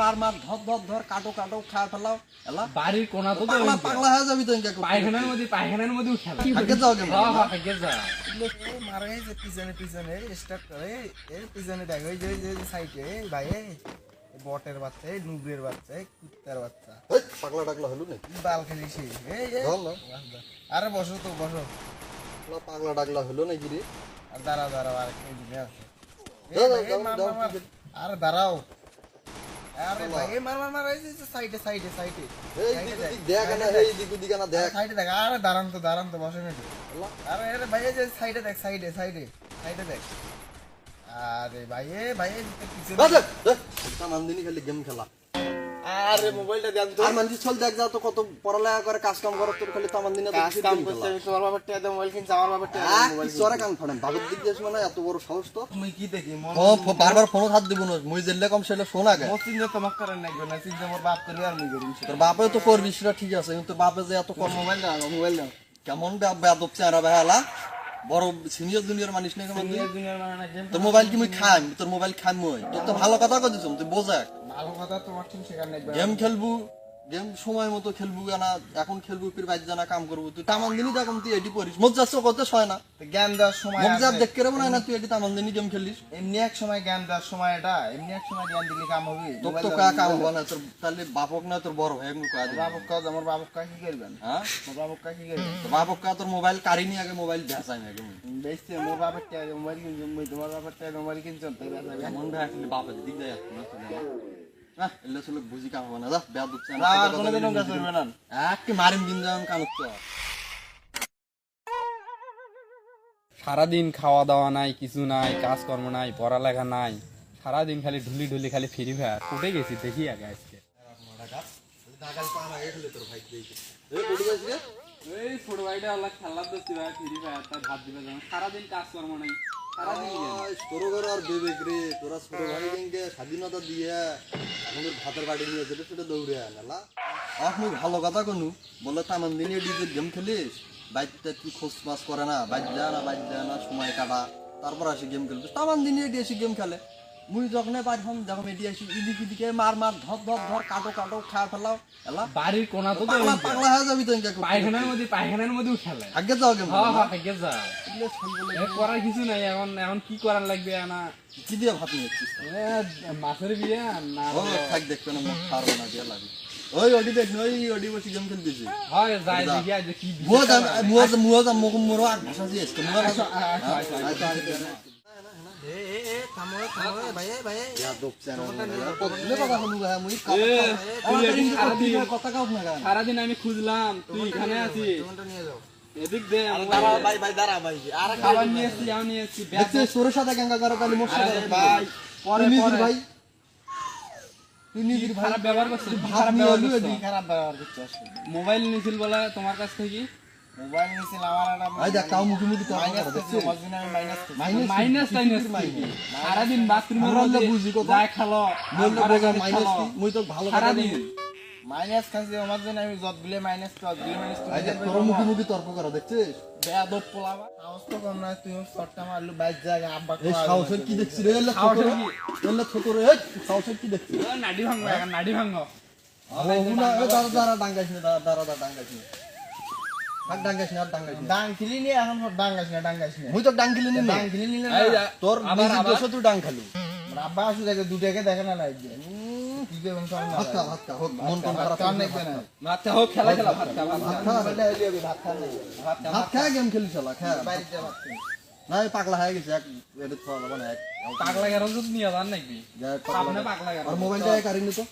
মার মার ধর ধর ধর কাটো কাটো খা ফেলাও এলা বাড়ির কোনা তো তো পাগলা পাগলা হয়ে যাবি তো ইনকা পায়খানার মধ্যে পায়খানার মধ্যে খেলা আগে যাও গেম আগে যা এ মারা গেছে পিছনে পিছনে স্টার্ট করে। এই পিছনে দেখ ওই যে ওই যে সাইডে এই ভাই এই এই বটের বাচ্চা এই নুবের বাচ্চা এই কুত্তার বাচ্চা। পাগলা টাগলা হলো না বাল। ধর না। আরে বসো তো বসো। পাগলা টাগলা হলো নাকি রে? আর দাঁড়াও দাঁড়াও আর দিনে আছে আরে দাঁড়াও। আরে ভাই মার মার মার এই সাইডে সাইডে সাইডে। এই দেখ না এই দিকে দিকে না দেখ। সাইডে দেখ আরে দাঁড়ান তো দাঁড়ান তো বসে আল্লাহ। আরে আরে ভাই এই যে সাইডে দেখ সাইডে সাইডে সাইডে দেখ। আরে ভাই এ ভাই এই যে দেখ তামান্দিনি খালি গেম খেলা। আরে মোবাইলটা দেন তো। আর মানুষ চল দেখ যাও তো কত পড়ালেখা করে কাজ কাম করে তোর খালি তো কাজ কাম করতে তোমার বাবার মোবাইল কিনছি আমার বাবার মোবাইল চরে কান ফাড়েন বাবুর দিক দিয়ে মানে এত বড় সাহস তো। তুমি কি দেখি ও বারবার ফোন হাত দিব না মুই জেলে কম সেলে শোন আগে। মো চিন্তা তোমাক করেন নাই গো না চিন্তা মোর বাপ করে আর মুই করি তোর বাপে তো করবি সেটা ঠিক আছে কিন্তু বাপে যে এত কম মোবাইল না মোবাইল না কেমন বেদব চেহারা বেহালা। বড় সিনিয়র জুনিয়র মানুষ মানে মানে না তোর মোবাইল কি মুই খাই তোর মোবাইল খাই মই তোর তো ভালো কথা কইছিস তুই বোঝাক ভালো কথা তোমার ঠিক সেখানে গেম খেলবু। গেম সময় মতো খেলবু না এখন খেলবু ফির বাইর জানা কাম করবু। তুই তামান দিনই দেখম তুই এডি পড়িস। মজ যাচ্ছ কত হয় না। জ্ঞান দেওয়ার সময় মজ যার দেখতে রেবো না তুই এডি তামান দিনই গেম খেলিস। এমনি এক সময় জ্ঞান দেওয়ার সময় এটা এমনি এক সময় জ্ঞান দিলে কাম হবে। তোর তো কা কাম হবে না তোর তাহলে বাপক না তোর বড় ভাই কয়া দিবি। বাবুক কাজ আমার বাবুক কা কি করবেন? হ্যাঁ? মোর বাবুক কা কি করবেন? তোর বাপক কা তোর মোবাইল কারিনি আগে মোবাইল ভেসাই আগে। বেশি মোর বাবার টিয়া মোবাইল কিনছি মুই তোমার বাবার টিয়া মোবাইল কিনছি তাই বেচা এমন আসলে বাপের দিক যায় না না এলে চলে বুঝি কাম হবে না যা বেয়া দুচ্ছে না আর কোনোদিনও কাজ করবে না। একটি মারিম দিন যান কাম তো সারাদিন খাওয়া দাওয়া নাই কিছু নাই কাজকর্ম নাই পড়ালেখা নাই। সারাদিন খালি ঢুলি ঢুলি খালি ফ্রি ফায়ার উঠে গেছি দেখি আগে আজকে। এই ছোট ভাইটা আল্লাহ খেলার দোষী ভাই ফ্রি ফায়ার তার ভাত দিবে যেমন সারাদিন কাজকর্ম নাই। স্বাধীনতা দিয়ে আমাদের ভাতের বাড়ি ভালো কথা কোনো। বলে তামান দিনে ডিজে গেম খেলিস? বাইকটা কি খোঁজ মাছ করে না বাইক যায় না বাইক যায় না, সময় কাটা। তারপর আসে গেম খেলবে তামান দিনে এসে গেম খেলে। মুই যখন পাঠাম যখন এটি আসি ইদিক ইদিকে মার মার ধর ধর ধর কাটো কাটো খা ফেলাও এলা বাড়ির কোনা তো পাগলা পাগলা হয়ে যাবি তো পায়খানার মধ্যে পায়খানার মধ্যেও খেলে আগে যাও গেম হ্যাঁ হ্যাঁ আগে যা এ করার কিছু নাই এখন এখন কি করার লাগবে না কি দিয়ে ভাত এ, মাছের বিয়ে না ও থাক দেখবে না মুখ খারবো না দিয়ে লাগে ওই ওডি দেখ ওই ওডি বসে গেম খেলতেছি হয় যাই দেখি আজ কি মুয়া মুয়া মুয়া মুখ মুরো আর ভাষা দিয়ে আসছে মুয়া ভাষা এ সারাদিন কথা কাউ না গা সারাদিন আমি খুঁজলাম তুই এখানে আছিস। ফোনটা নিয়ে যাও। এদিক দে ভাই ভাই দাঁড়া ভাই। আর খাবার নিয়ে এসছি যাও নিয়ে এসছি ব্যাগ সাথে গঙ্গা করে তাহলে মোর সাথে ভাই, পরে, তুই নিজের পরে। ভাই। তুই নিজের ভাই। খারাপ ব্যবহার করছিস। খারাপ ব্যবহার করছিস। মোবাইল নিয়েছিল বলে তোমার কাছ থেকে? মোবাইল নিছিল আমার সারাদিন বাথরুমের আমরা মধ্যে বুঝি কথা। যাই খালো ভালো সারাদিন। মাইনাস খাইছে আমার জন্য আমি যত গুলে মাইনাস যত গুলে মাইনাস তোর মুখে মুখে তর্ক করা দেখছিস? বেয়াদব পোলাবা সাহস তো কম না তুই শর্টটা মারলু বাইক জায়গা আব্বা এই সাহসের কি দেখছিস রে? এলে ছোট রে কি? ছোট রে সাহসের কি দেখছিস? নাডি এখন নাডি ভাঙবো না দাঁড়া দাঁড়া ডাঙ্গাইস না দাঁড়া দাঁড়া না পাগলা হয়ে গেছে এক পাগলা নিয়ে যান নাকি যা এক সামনে পাগলা পাগলা গেরো আর মোবাইলটা তো